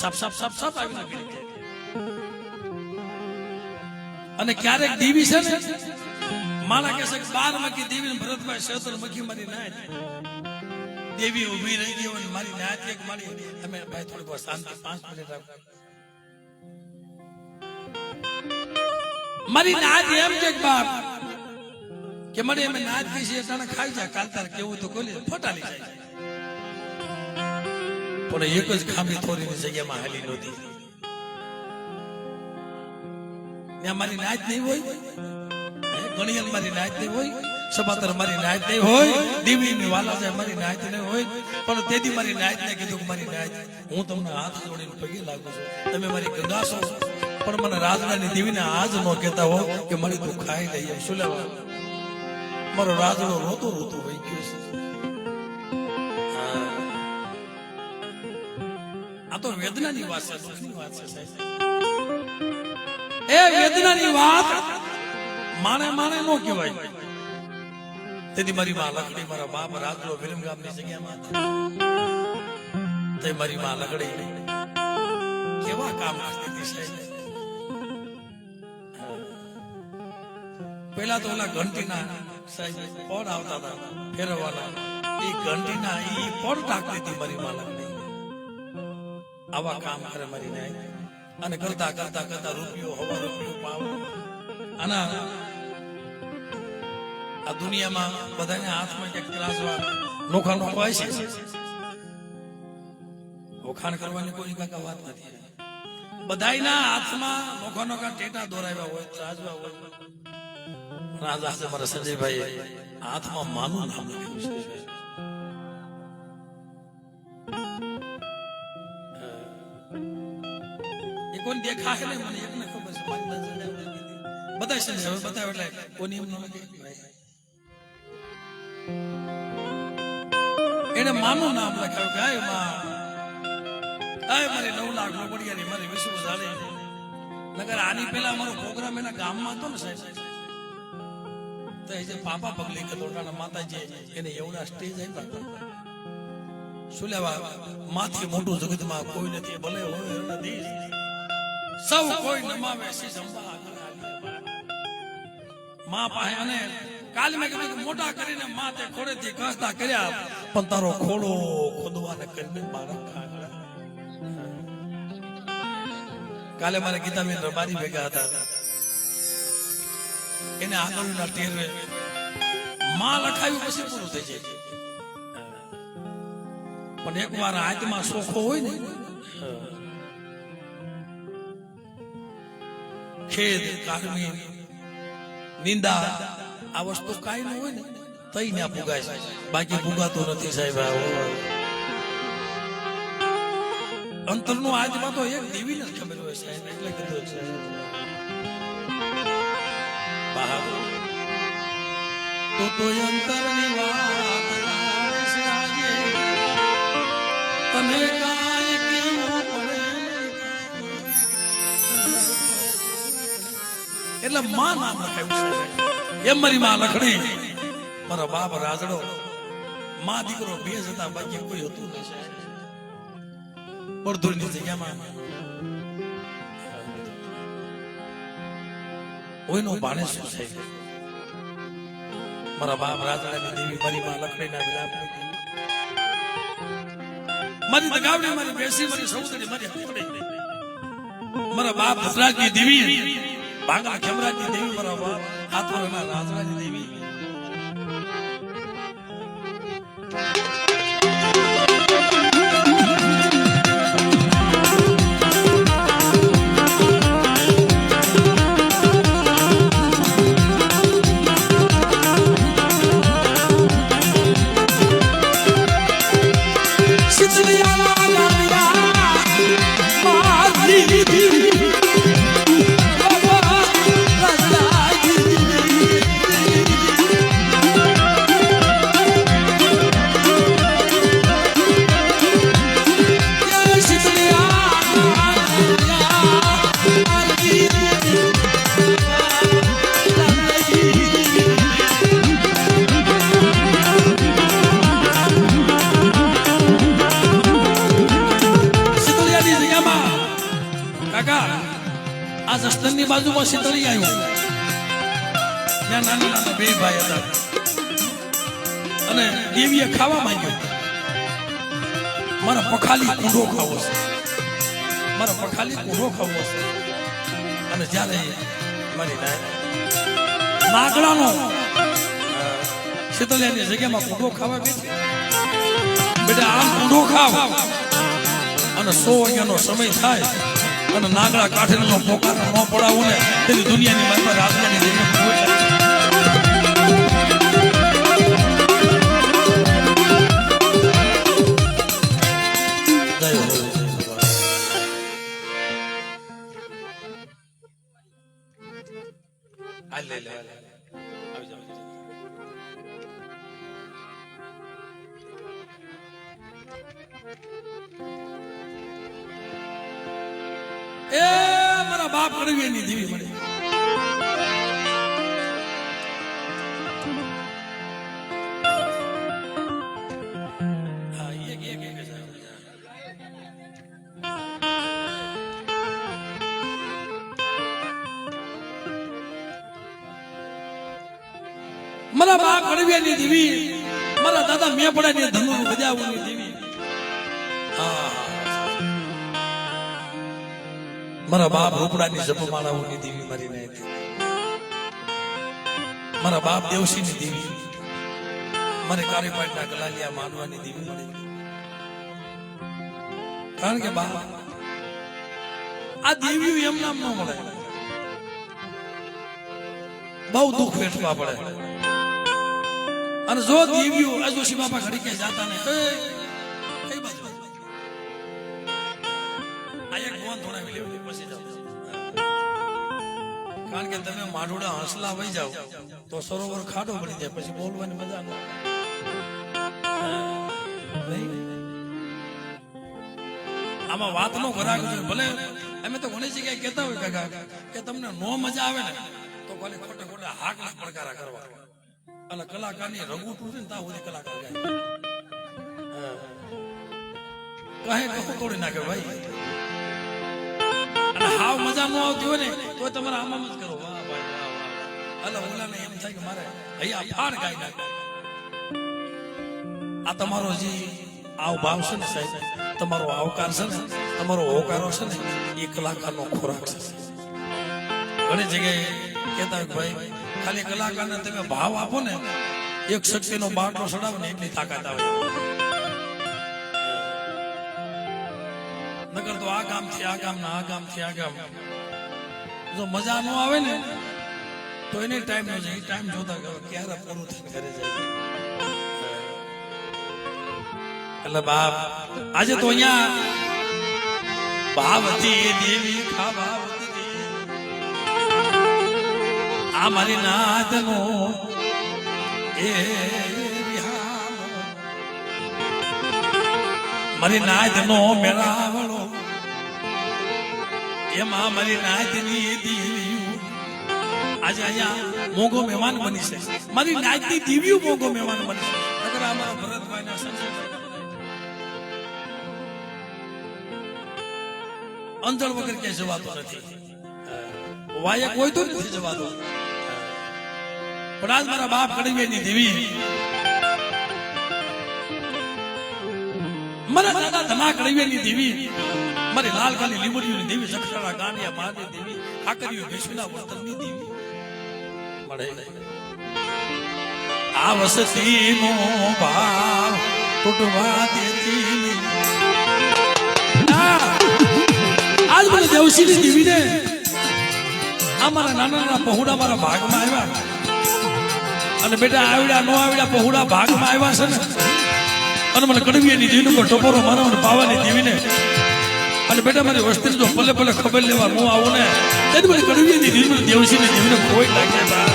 સાપ સાપ સાપ સાપ આવી પીડી અને ક્યારેક દેવી છે ને છે કે બાર મકી દેવી ભરતભાઈ શેતર મકી મારી નાય દેવી ઊભી રહી ગઈ અને મારી નાત એક મારી તમે ભાઈ થોડીક વાર શાંતિ પાંચ મિનિટ રાખો. મારી નાદ એમ કે બાપ, કે મને એમ નાદ કહી છે, તને ખાઈ જા, કાલ તાર કેવું તો કોલી ફોટા લઈ જાય. પણ એક જ ખામી થોરીની જગ્યામાં હાલી નહોતી. ત્યાં મારી નાચ નહીં હોય ગણિયલ મારી નાચ નહીં હોય, સભાતર મારી નાચ નહીં હોય, દીવની વાલા છે મારી નાચ નહીં હોય, પણ તેથી મારી નાચ ને કીધું કે મારી નાચ હું તમને હાથ જોડીને પગે લાગુ છું. તમે મારી ગંગા છો. પણ મને રાજડાની દેવીને આજ ન કહેતા હો કે મારી તું ખાઈ લઈએ. શું લેવા? મારો રાજડો રોતો રોતો વહી ગયો છે. તો વેદનાની વાત છે દુઃખની વાત છે એ વેદનાની વાત માને માને નો કહેવાય. તેથી મારી માં લકડી મારા બાપ રાજલો વિરમગામની જગ્યામાં તે મારી માં લકડી કેવા કામ કરતી હતી પેલા તો ઓલા ઘંટીના, સાહેબ, પડ આવતા હતા, ફેરવવાના. એ ઘંટીના, એ પડ ટાકતી હતી મારી માં લકડી આવા કામ કરે મારી નાય. અને કરતા કરતા કરતા રૂપિયો, હવા રૂપિયો પાવ. આના આ દુનિયામાં બધાને હાથમાં એક ત્રાસવા નોખા નોખા હોય છે. વખાણ કરવાની કોઈ કાકા વાત નથી. બધાયના હાથમાં નોખા નોખા ટેટા દોરાવ્યા હોય ત્રાજવા હોય. રાજા મારા સંજયભાઈ હાથમાં માનું નામ લખ્યું છે. દેખા હે ને, મને એકને ખબર બધા છે હવે બતાવ એટલે કોની એમ નામ એને માનું નામ લખાયું કે, આયમાં, આય મારે નવ લાખ રોકડિયાની મારી વિશ્વ ઝાડે નગર આની પેલા અમારો પ્રોગ્રામ એના ગામમાં હતો ને સાહેબ. તો એ જે પાપા પગલી કે લોટાના માતાજી એને એવડા સ્ટેજ આપ્યા. શું લેવા, માથી મોટું જગતમાં કોઈ નથી, ભલે હોય નથી સૌ કોઈ નમાવે છે જમવા માં પાસે અને કાલ મેં કીધું કે મોટા કરીને માં તે ખોડેથી કહતા કર્યા, પણ તારો ખોડો ખોદવાને કરીને બાળક કાલે મારે ગીતાબેન રબારી ભેગા હતા. એને આગળના ટેરવે માં લખાયું પછી પૂરું થઈ જાય. પણ એક વાર આત્મા સોખો હોય ને ખેદ કારમી નિંદા, આ વસ્તુ કાંઈ ન હોય ને, તઈ ના પુગાય બાકી પુગાતું નથી સાહેબ અંતરનું આજમાં તો એક દેવી ને ખબર હોય સાહેબ, એટલે કીધું છે. તો તો અંતરની વાત તને કાંઈ એટલે માં નામ લખાયું એમ મારી માં લખડી મારો બાપ રાજડો માં દીકરો બે જતા બાકી કોઈ હતું નહીં. બળદુરની જગ્યામાં કોઈનો ભાણે શું છે? મારા બાપ રાજડાની દેવી મારી માં લખડીના વિલાપ મારી દગાવડી મારી બેસી મારી સૌદરી મારી મારા બાપ ભદ્રાજની દેવી. ભાંગા ખેમરાજની દેવી બરાબર હાથોરના રાજરાજની દેવી. આ બાજુમાં શીતળી આવ્યું. ત્યાં નાના નાના બે ભાઈ હતા. અને દેવીએ ખાવા માંગ્યો. મારા પખાલી કુંડો ખાવો છે. મારા પખાલી કુંડો ખાવો છે. અને જ્યારે મારી નાગડાનો શીતળિયાની જગ્યામાં કુંડો ખાવા ગઈ બેટા, આમ કુંડો ખાવ. અને સો વાગ્યાનો સમય થાય અને નાગડા કાઠીનો પોકાર ન પડાવું ને તેની દુનિયાની મારી રાજ્યની જગ્યા Thank નથી. બાપ કડવી એની દેવી મળી. મારા બા કડવિયાની દીવી, મારા દાદા મેપડાની ધનુ બજાવવાની દેવી મારા બાપ રૂપડાની જપમાળાઓની દેવી મારી નાખી. મારા બાપ દેવસીની દેવી. મને કારેપાટના ગલાલિયા માનવાની દેવી મળી. કારણ કે બાપ, આ દેવીઓ એમ નામ ન મળે. બહુ દુઃખ વેઠવા પડે. અને જો દેવીઓ આ જોશી બાપા ઘડી કે જાતા ને કારણ કે તમે માઢોડા હંસલા વહી જાઓ, તો સરોવર ખાડો પડી જાય, પછી બોલવાની મજા ન આમાં વાત નો છે, ભલે અમે તો ઘણી જગ્યાએ કહેતા હોય કાકા, કે તમને નો મજા આવે ને, તો ભલે ખોટે ખોટા હાક પડકારા કરવા. અને કલાકારની રઘુ તૂટે ને, ત્યાં સુધી કલાકાર જાય કહે, કહું, તોડી નાખે ભાઈ. હાવ મજા ન આવતી હોય ને તો તમારે આમાં જ વાહ ઓલાને એમ થાય કે મારે અહીંયા ફાણ ગાઈ નાખે. આ તમારો જે આવ ભાવ છે ને સાહેબ, તમારો આવકાર છે ને, તમારો હોકારો છે ને, એ કલાકારનો ખોરાક છે. ઘણી જગ્યાએ કહેતા હોય ભાઈ, ખાલી કલાકારને તમે ભાવ આપો ને, એક શક્તિનો બાટલો ચડાવો ને એટલી તાકાત આવે. નકર તો આ ગામથી આ ગામ ના આ ગામથી આ ગામ. જો મજા ન આવે ને તો એને ટાઈમ નો જાય ટાઈમ જોતા ગયો ક્યારે પૂરું થઈને ઘરે જાય એટલે બાપ આજે તો અહીંયા ભાવતી દેવી ખા ભાવતી આ મારી નાતનો એ મારી મારી નાતનો મેળાવડો. એમાં મારી નાતની દેવીઓ આજે અહીંયા મોગો મહેમાન બની છે. મારી નાતની દીવ્યું મોગો મહેમાન બની છે. નકર અમારા ભરતભાઈના અંતર વગર ક્યાંય જવાતો નથી. વાયક હોય તો નથી જવાતો પણ આજ મારા બાપ કડવીની દેવી. મારા દાદા ધમા કડવીની દેવી. મારી લાલ કાલી લીમડીઓની દેવી, સખરાળા ગાંડિયા મહાદેવ દેવી આકરીઓ ભેસુના વર્તનની દેવી. મળે. આ વસતીનો ભાવ તૂટવા આજ મને દેવશીની દેવીને આ મારા નાના નાના પહોળા મારા ભાગમાં આવ્યા. અને બેટા આવડ્યા નો આવડ્યા પહોળા ભાગમાં આવ્યા છે ને. અને મને કડવીની દેવીનો પર ટપોરો મારો અને પાવાની દેવીને અને બેટા મારી વસ્તી જો પલે પલે ખબર લેવા હું આવું ને તેથી મને કડવીની દેવસી ની દેવીને કોઈ લાગે બા.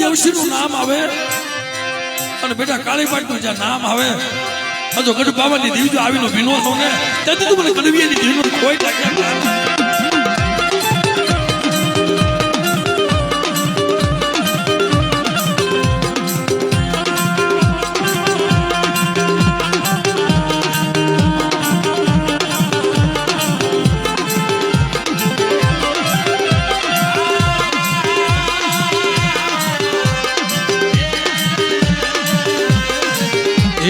દેવશીનું નામ આવે અને બેટા કાળીપાટનું જ્યાં નામ આવે, હજુ ગઢ બાબાની દીવજો આવીનો ભીનો છો ને તેથી તું મને ગઢવિયાની દીવનો કોઈ લાગ્યા